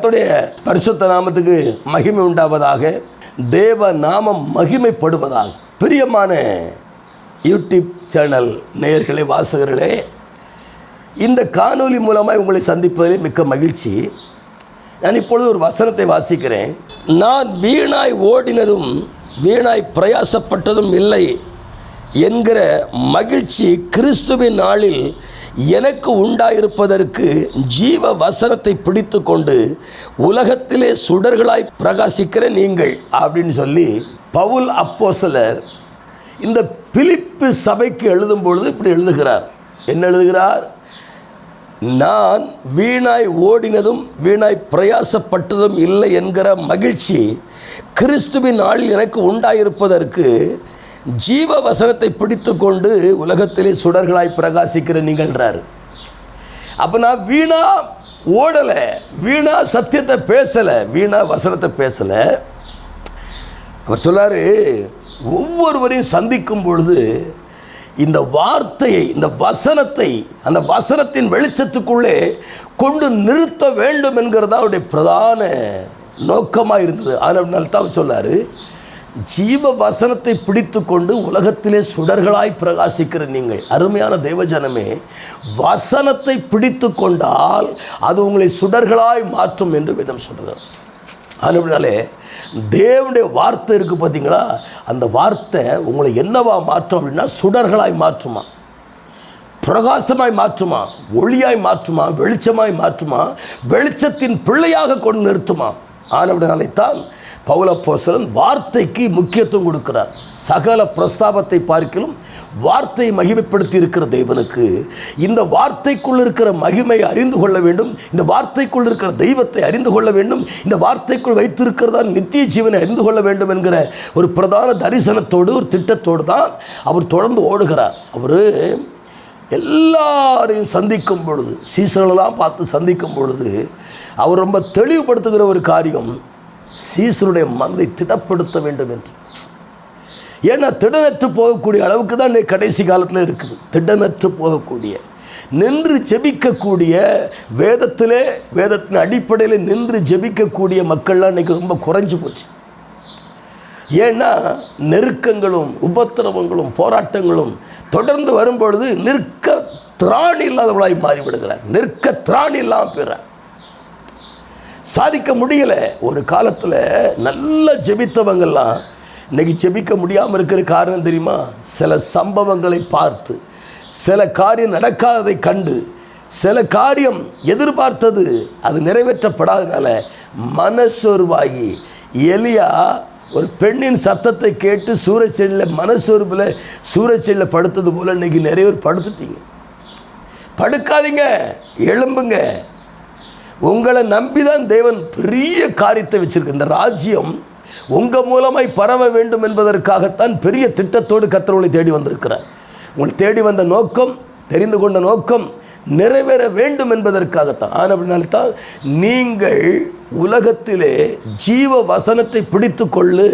கத்துடைய பரிசுத்த நாமத்துக்கு மகிமை உண்டாவதாக தேவ நாமம் மகிமைப்படுவதாக. பிரியமான யூடியூப் சேனல் நேயர்களே வாசகர்களே இந்த காணொலி மூலமாக உங்களை சந்திப்பதில் மிக்க மகிழ்ச்சி. நான் இப்பொழுது ஒரு வசனத்தை வாசிக்கிறேன். நான் வீணாய் ஓடினதும் வீணாய் பிரயாசப்பட்டதும் இல்லை. என்கிற மகிழ்ச்சி கிறிஸ்துவின் நாளில் எனக்கு உண்டாயிருப்பதற்கு ஜீவ வசனத்தை பிடித்து கொண்டு உலகத்திலே சுடர்களாய் பிரகாசிக்கிற நீங்கள் அப்படின்னு சொல்லி பவுல் அப்போசலர் இந்த பிலிப்பு சபைக்கு எழுதும் பொழுது இப்படி எழுதுகிறார். என்ன எழுதுகிறார்? நான் வீணாய் ஓடினதும் வீணாய் பிரயாசப்பட்டதும் இல்லை என்கிற மகிழ்ச்சி கிறிஸ்துவின் நாளில் எனக்கு உண்டாயிருப்பதற்கு ஜீவ வசனத்தை பிடித்து கொண்டு உலகத்திலே சுடர்களாய் பிரகாசிக்கிற நிகழ்றார் அப்போ நான் வீணா ஓடலை வீணா சத்தியத்தை பேசலை வீணா வசனத்தை பேசலை. அவர் சொல்லாரு ஒவ்வொருவரையும் சந்திக்கும் பொழுது இந்த வார்த்தையை இந்த வசனத்தை அந்த வசனத்தின் வெளிச்சத்துக்குள்ளே கொண்டு நிறுத்த வேண்டும் என்கிறது அவருடைய பிரதான நோக்கமாக இருந்தது. அதனால தான் சொல்லாரு ஜீவ வசனத்தை பிடித்து கொண்டு உலகத்திலே சுடர்களாய் பிரகாசிக்கிற நீங்கள் அருமையான தேவஜனமே வசனத்தை பிடித்து கொண்டால் அது உங்களை சுடர்களாய் மாற்றும் என்று விதம் சொல்கிறார் அதனாலே தேவனுடைய வார்த்தை இருக்கு பார்த்தீங்களா? அந்த வார்த்தை உங்களை என்னவா மாற்றும் அப்படின்னா சுடர்களாய் மாற்றுமா? பிரகாசமாய் மாற்றுமா? ஒளியாய் மாற்றுமா? வெளிச்சமாய் மாற்றுமா? வெளிச்சத்தின் பிள்ளையாக கொண்டு நிறுத்துமா? ஆனவிடனாலைத்தான் பௌலப்போசலன் வார்த்தைக்கு முக்கியத்துவம் கொடுக்கிறார். சகல பிரஸ்தாபத்தை பார்க்கிலும் வார்த்தையை மகிமைப்படுத்தி இருக்கிற தேவனுக்கு இந்த வார்த்தைக்குள் இருக்கிற மகிமையை அறிந்து கொள்ள வேண்டும் இந்த வார்த்தைக்குள் இருக்கிற தெய்வத்தை அறிந்து கொள்ள வேண்டும் இந்த வார்த்தைக்குள் வைத்திருக்கிறதான் நித்திய ஜீவனை அறிந்து கொள்ள வேண்டும் என்கிற ஒரு பிரதான தரிசனத்தோடு ஒரு திட்டத்தோடு தான் அவர் தொடர்ந்து ஓடுகிறார். அவர் எல்லாரையும் சந்திக்கும் பொழுது சீசனெல்லாம் பார்த்து சந்திக்கும் பொழுது அவர் ரொம்ப தெளிவுபடுத்துகிற ஒரு காரியம் சீசருடைய மனதை திடப்படுத்த வேண்டும் என்று. ஏன்னா திடனற்று போகக்கூடிய அளவுக்கு தான் இன்னைக்கு கடைசி காலத்தில் இருக்குது. திடனற்று போகக்கூடிய நின்று ஜெபிக்கக்கூடிய வேதத்திலே வேதத்தின் அடிப்படையில் நின்று ஜெபிக்கக்கூடிய மக்கள்லாம் இன்றைக்கி ரொம்ப குறைஞ்சி போச்சு. ஏன்னா நெருக்கங்களும் உபத்திரவங்களும் போராட்டங்களும் தொடர்ந்து வரும்பொழுது நிற்க திராணி இல்லாதவளாய் மாறிவிடுகிறார். நிற்க திராணி இல்லாமல் போயிடுறார். சாதிக்க முடியல. ஒரு காலத்தில் நல்ல ஜெபித்தவங்கெல்லாம் இன்னைக்கு ஜெபிக்க முடியாமல் இருக்கிற காரணம் தெரியுமா? சில சம்பவங்களை பார்த்து சில காரியம் நடக்காததை கண்டு சில காரியம் எதிர்பார்த்தது அது நிறைவேற்றப்படாதனால மனசோர்வாகி எலியா ஒரு பெண்ணின் சத்தத்தை கேட்டு சூரச்செடியில் மனசோர்வில் சூரச்செடியில் படுத்தது போல இன்னைக்கு நிறைய பேர் படுத்துட்டீங்க. படுக்காதீங்க எழும்புங்க. உங்களை நம்பிதான் தேவன் பெரிய காரியத்தை வச்சிருக்கு. இந்த ராஜ்யம் உங்க மூலமாய் பரவ வேண்டும் என்பதற்காகத்தான் பெரிய திட்டத்தோடு கத்தர்களை தேடி வந்திருக்கிறார். உங்களை தேடி வந்த நோக்கம் தெரிந்து கொண்ட நோக்கம் நிறைவேற வேண்டும் என்பதற்காகத்தான். ஆனால் அப்படின்னால்தான் நீங்கள் உலகத்திலே ஜீவ வசனத்தை பிடித்து கொள்ளு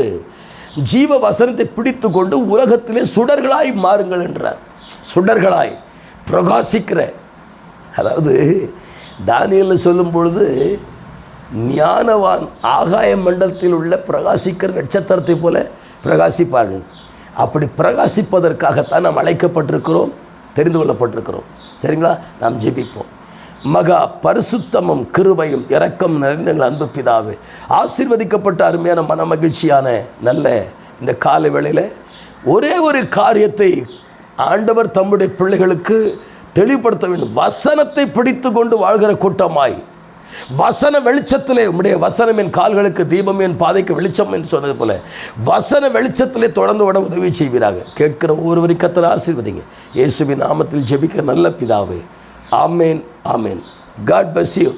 ஜீவ வசனத்தை பிடித்து கொண்டு உலகத்திலே சுடர்களாய் மாறுங்கள் என்றார். சுடர்களாய் பிரகாசிக்கிற அதாவது தானியல் சொல்லும் பொழுது ஞானவான் ஆகாய மண்டலத்தில் உள்ள பிரகாசிக்கிற நட்சத்திரத்தை போல பிரகாசிப்பார்கள். அப்படி பிரகாசிப்பதற்காகத்தான் நாம் அழைக்கப்பட்டிருக்கிறோம் தெரிந்து கொள்ளப்பட்டிருக்கிறோம். சரிங்களா? நாம் ஜெபிப்போம். மகா பரிசுத்தமும் கிருபையும் இரக்கம் நிறைந்த எங்கள் அன்பு பிதாவே ஆசீர்வதிக்கப்பட்ட அருமையான மன மகிழ்ச்சியான நல்ல இந்த கால வேளையில் ஒரே ஒரு காரியத்தை ஆண்டவர் தம்முடைய பிள்ளைகளுக்கு தெளிவுபடுத்த வேண்டும். வசனத்தை பிடித்து கொண்டு வாழ்கிற கூட்டமாய். வசன வெளிச்சத்திலே உம்முடைய வசனம் என் கால்களுக்கு தீபம் என் பாதைக்கு வெளிச்சம் என்று சொன்னது போல வசன வெளிச்சத்திலே தொடர்ந்து விட உதவி செய்வீராக. கேட்கிற ஒவ்வொரு கத்தர் ஆசீர்வதிங்க. இயேசுவின் நாமத்தில் ஜெபிக்கிற நல்ல பிதாவே. ஆமேன் ஆமேன். God bless you.